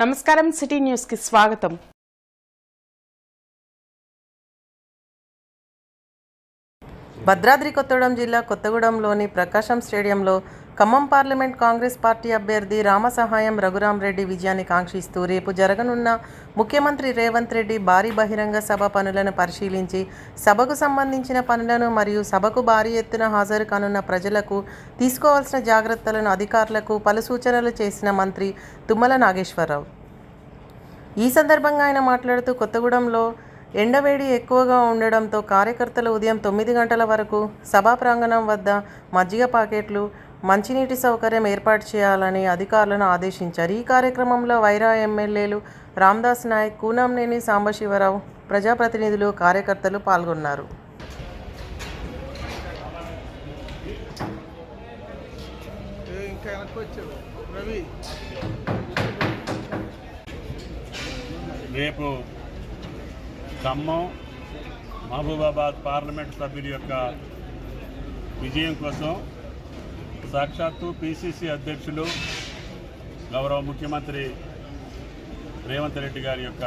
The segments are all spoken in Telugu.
నమస్కారం సిటీ న్యూస్కి స్వాగతం. భద్రాద్రి కొత్తగూడెం జిల్లా కొత్తగూడెంలోని ప్రకాశం స్టేడియంలో ఖమ్మం పార్లమెంట్ కాంగ్రెస్ పార్టీ అభ్యర్థి రామసహాయం రఘురాం రెడ్డి విజయాన్ని కాంక్షిస్తూ రేపు జరగనున్న ముఖ్యమంత్రి రేవంత్ రెడ్డి భారీ బహిరంగ సభ పనులను పరిశీలించి సభకు సంబంధించిన పనులను మరియు సభకు భారీ ఎత్తున హాజరు కానున్న ప్రజలకు తీసుకోవాల్సిన జాగ్రత్తలను అధికారులకు పలు సూచనలు చేసిన మంత్రి తుమ్మల నాగేశ్వరరావు. ఈ సందర్భంగా ఆయన మాట్లాడుతూ కొత్తగూడెంలో ఎండవేడి ఎక్కువగా ఉండడంతో కార్యకర్తలు ఉదయం తొమ్మిది గంటల వరకు సభా ప్రాంగణం వద్ద మజ్జిగ పాకెట్లు మంచినీటి సౌకర్యం ఏర్పాటు చేయాలని అధికారులను ఆదేశించారు. ఈ కార్యక్రమంలో వైరా ఎమ్మెల్యేలు రామ్దాస్ నాయక్ కూనంనేని సాంబశివరావు ప్రజాప్రతినిధులు కార్యకర్తలు పాల్గొన్నారు. రేపు ఖమ్మం మహబూబాబాద్ పార్లమెంట్ సభ్యుల యొక్క విజయం కోసం సాక్షాత్తు పిసిసి అధ్యక్షులు గౌరవ ముఖ్యమంత్రి రేవంత్ రెడ్డి గారి యొక్క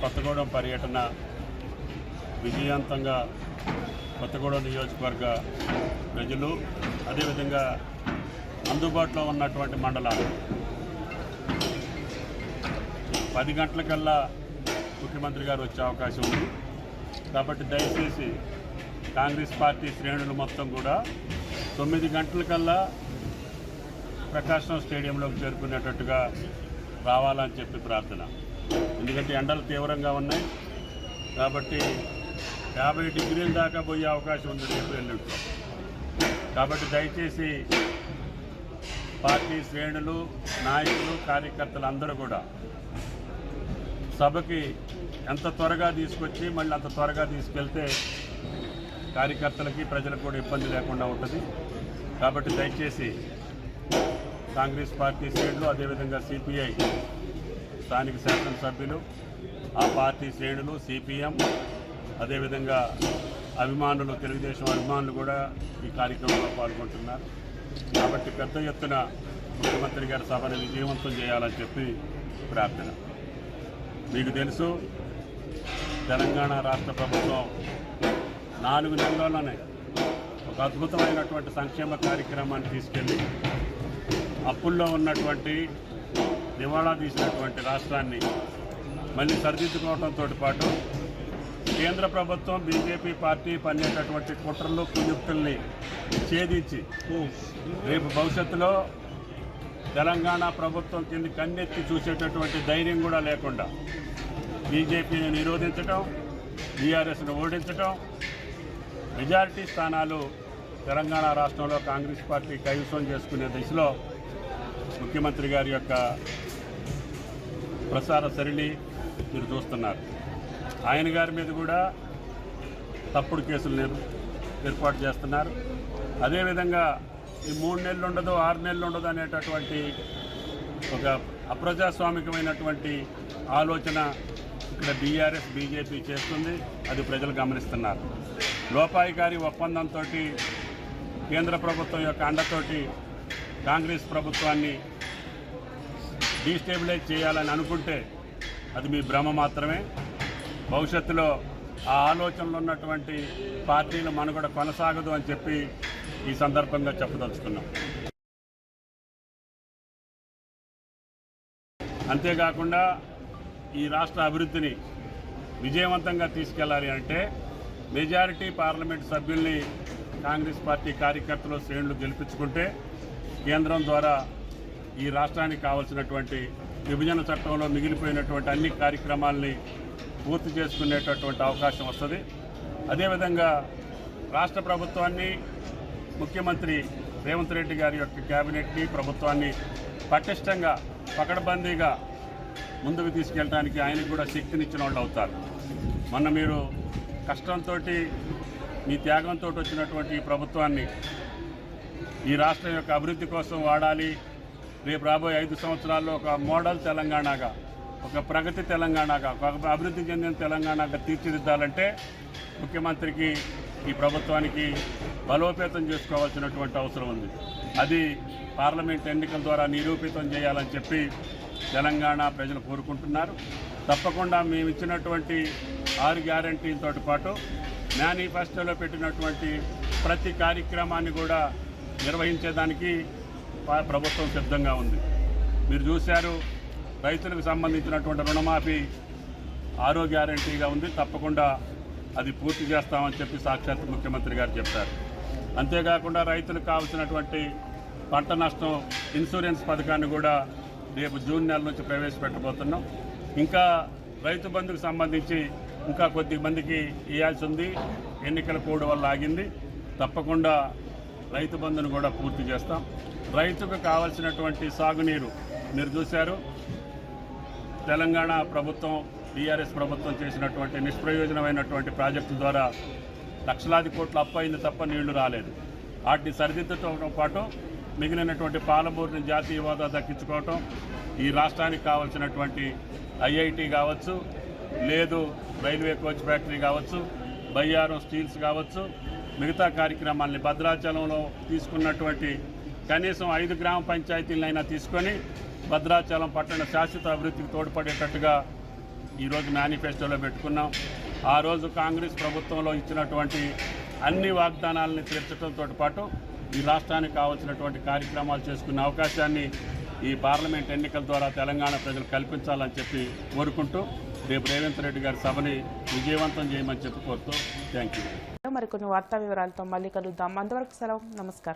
కొత్తగూడెం పర్యటన విజయవంతంగా కొత్తగూడెం నియోజకవర్గ ప్రజలు అదేవిధంగా అందుబాటులో ఉన్నటువంటి మండలాలు. పది గంటలకల్లా ముఖ్యమంత్రి గారు వచ్చే అవకాశం ఉంది. కాబట్టి దయచేసి కాంగ్రెస్ పార్టీ శ్రేణులు మొత్తం కూడా తొమ్మిది గంటలకల్లా ప్రకాశం స్టేడియంలోకి చేరుకునేటట్టుగా రావాలని చెప్పి ప్రార్థన. ఎందుకంటే ఎండలు తీవ్రంగా ఉన్నాయి. కాబట్టి యాభై డిగ్రీల దాకా పోయే అవకాశం ఉంది రేపు ఎల్లుండిలో కాబట్టి దయచేసి పార్టీ శ్రేణులు నాయకులు కార్యకర్తలు అందరూ కూడా సభకి ఎంత త్వరగా తీసుకొచ్చి మళ్ళీ అంత త్వరగా తీసుకెళ్తే కార్యకర్తలకి ప్రజలకు కూడా ఇబ్బంది లేకుండా ఉంటుంది. కాబట్టి దయచేసి కాంగ్రెస్ పార్టీ శ్రేణులు అదేవిధంగా సిపిఐ స్థానిక శాసనసభ్యులు ఆ పార్టీ శ్రేణులు సిపిఎం అదేవిధంగా అభిమానులు తెలుగుదేశం అభిమానులు కూడా ఈ కార్యక్రమంలో పాల్గొంటున్నారు. కాబట్టి పెద్ద ఎత్తున ముఖ్యమంత్రి గారి సభను విజయవంతం చేయాలని చెప్పి ప్రార్థన. మీకు తెలుసు తెలంగాణ రాష్ట్ర ప్రభుత్వం నాలుగు నెలల్లోనే ఒక అద్భుతమైనటువంటి సంక్షేమ కార్యక్రమాన్ని తీసుకెళ్ళి అప్పుల్లో ఉన్నటువంటి నివాళా తీసినటువంటి రాష్ట్రాన్ని మళ్ళీ సరిదిద్దుకోవడంతో పాటు కేంద్ర ప్రభుత్వం బీజేపీ పార్టీ పనిచేటటువంటి కుట్రలు కుయుక్తుల్ని ఛేదించి రేపు భవిష్యత్తులో తెలంగాణ ప్రభుత్వం కింద కన్నెత్తి చూసేటటువంటి ధైర్యం కూడా లేకుండా బీజేపీని నిరోధించటం బీఆర్ఎస్ను ఓడించటం మెజారిటీ స్థానాలు తెలంగాణ రాష్ట్రంలో కాంగ్రెస్ పార్టీ కైవసం చేసుకునే దిశలో ముఖ్యమంత్రి గారి యొక్క ప్రసార సరిళి మీరు చూస్తున్నారు. ఆయన గారి మీద కూడా తప్పుడు కేసులు ఏర్పాటు చేస్తున్నారు. అదేవిధంగా ఈ మూడు నెలలు ఉండదు ఆరు నెలలు ఉండదు అనేటటువంటి ఒక అప్రజాస్వామికమైనటువంటి ఆలోచన ఇక్కడ బీఆర్ఎస్ బీజేపీ చేస్తుంది. అది ప్రజలు గమనిస్తున్నారు. లోపాయికారి ఒప్పందంతో కేంద్ర ప్రభుత్వం యొక్క అండతోటి కాంగ్రెస్ ప్రభుత్వాన్ని డీస్టేబిలైజ్ చేయాలని అనుకుంటే అది మీ భ్రమ మాత్రమే. భవిష్యత్తులో ఆ ఆలోచనలు ఉన్నటువంటి పార్టీలు మనుగడ కొనసాగదు అని చెప్పి ఈ సందర్భంగా చెప్పదలుచుకున్నాం. అంతేకాకుండా ఈ రాష్ట్ర అభివృద్ధిని విజయవంతంగా తీసుకెళ్ళాలి అంటే మెజారిటీ పార్లమెంట్ సభ్యుల్ని కాంగ్రెస్ పార్టీ కార్యకర్తలు శ్రేణులు గెలిపించుకుంటే కేంద్రం ద్వారా ఈ రాష్ట్రానికి కావాల్సినటువంటి విభజన చట్టంలో మిగిలిపోయినటువంటి అన్ని కార్యక్రమాల్ని పూర్తి చేసుకునేటటువంటి అవకాశం వస్తుంది. అదేవిధంగా రాష్ట్ర ప్రభుత్వాన్ని ముఖ్యమంత్రి రేవంత్ రెడ్డి గారి యొక్క కేబినెట్ని ప్రభుత్వాన్ని పటిష్టంగా పకడ్బందీగా ముందుకు తీసుకెళ్ళడానికి ఆయనకు కూడా శక్తినిచ్చిన వాళ్ళు అవుతారు. మొన్న మీరు కష్టంతో మీ త్యాగంతో వచ్చినటువంటి ఈ ప్రభుత్వాన్ని ఈ రాష్ట్రం యొక్క అభివృద్ధి కోసం వాడాలి. రేపు రాబోయే ఐదు సంవత్సరాల్లో ఒక మోడల్ తెలంగాణగా ఒక ప్రగతి తెలంగాణగా ఒక అభివృద్ధి చెందిన తెలంగాణగా తీర్చిదిద్దాలంటే ముఖ్యమంత్రికి ఈ ప్రభుత్వానికి బలోపేతం చేసుకోవాల్సినటువంటి అవసరం ఉంది. అది పార్లమెంట్ ఎన్నికల ద్వారా నిరూపితం చేయాలని చెప్పి తెలంగాణ ప్రజలు కోరుకుంటున్నారు. తప్పకుండా మేము ఇచ్చినటువంటి ఆరు గ్యారంటీలతో పాటు మేనిఫెస్టోలో పెట్టినటువంటి ప్రతి కార్యక్రమాన్ని కూడా నిర్వహించేదానికి ప్రభుత్వం సిద్ధంగా ఉంది. మీరు చూశారు రైతులకు సంబంధించినటువంటి రుణమాఫీ ఆరో గ్యారంటీగా ఉంది. తప్పకుండా అది పూర్తి చేస్తామని చెప్పి సాక్షాత్ ముఖ్యమంత్రి గారు చెప్పారు. అంతేకాకుండా రైతులకు కావాల్సినటువంటి పంట నష్టం ఇన్సూరెన్స్ పథకాన్ని కూడా రేపు జూన్ నెల నుంచి ప్రవేశపెట్టబోతున్నాం. ఇంకా రైతు బంధుకు సంబంధించి ఇంకా కొద్ది మందికి ఇవ్వాల్సి ఉంది. ఎన్నికల కోడ్ వల్ల ఆగింది. తప్పకుండా రైతు బంధును కూడా పూర్తి చేస్తాం. రైతుకు కావాల్సినటువంటి సాగునీరు మీరు చూశారు. తెలంగాణ ప్రభుత్వం టీఆర్ఎస్ ప్రభుత్వం చేసినటువంటి నిష్ప్రయోజనమైనటువంటి ప్రాజెక్టుల ద్వారా లక్షలాది కోట్ల అప్పయింది తప్ప నీళ్ళు రాలేదు. వాటిని సరిదిద్దడంతో పాటు మిగిలినటువంటి పాలమూరుని జాతీయ హోదా దక్కించుకోవటం ఈ రాష్ట్రానికి కావాల్సినటువంటి ఐఐటి కావచ్చు లేదు రైల్వే కోచ్ ఫ్యాక్టరీ కావచ్చు బయ్యారం స్టీల్స్ కావచ్చు మిగతా కార్యక్రమాల్ని భద్రాచలంలో తీసుకున్నటువంటి కనీసం ఐదు గ్రామ పంచాయతీలైనా తీసుకొని భద్రాచలం పట్టణ శాశ్వత అభివృద్ధికి తోడ్పడేటట్టుగా ఈరోజు మేనిఫెస్టోలో పెట్టుకున్నాం. ఆ రోజు కాంగ్రెస్ ప్రభుత్వంలో ఇచ్చినటువంటి అన్ని వాగ్దానాలని తీర్చడంతో పాటు ఈ రాష్ట్రానికి కావాల్సినటువంటి కార్యక్రమాలు చేసుకునే అవకాశాన్ని ఈ పార్లమెంట్ ఎన్నికల ద్వారా తెలంగాణ ప్రజలు కల్పించాలని చెప్పి కోరుకుంటూ రేపు రేవంత్ రెడ్డి గారి సభని విజయవంతం చేయమని చెప్పి కోరుతూ థ్యాంక్ యూ మరికొన్ని వార్తా వివరాలతో మళ్ళీ కలుద్దాం. అంతవరకు సెలవు. నమస్కారం.